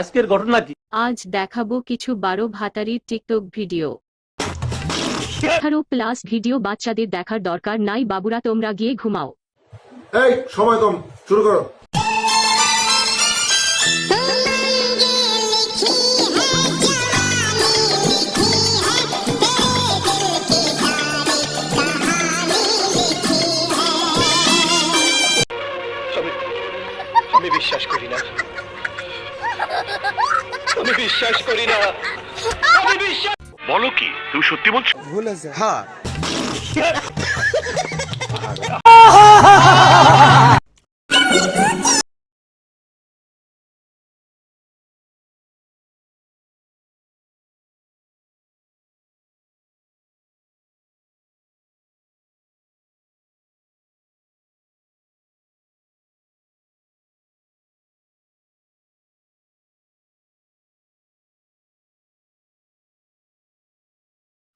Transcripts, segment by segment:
আজকের ঘটনা কি? আজ দেখাবো কিছু বারো ভাতারির টিকটক ভিডিও। আঠারো প্লাস ভিডিও বাচ্চাদের দেখার দরকার নাই বাবুরা তোমরা গিয়ে ঘুমাও। এই সময় কম শুরু করো। আমি আমি বিশ্বাস করি না। আমি বিশ্বাস করি না। আমি বিশ্বাস বলো কি তুমি সত্যি বলছো? হ্যাঁ।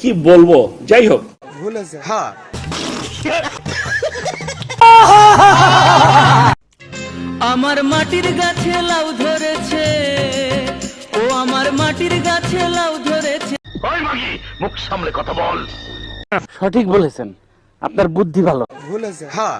কি বলব? যাই হোক। হ্যাঁ। আমার মাটির গাছে লাউ ধরেছে। ও আমার মাটির গাছে লাউ ধরেছে। ওই মাগি মুখ সামলে কথা বল। সঠিক বলেছেন। আপনার বুদ্ধি ভালো। ভুলেছে হ্যাঁ।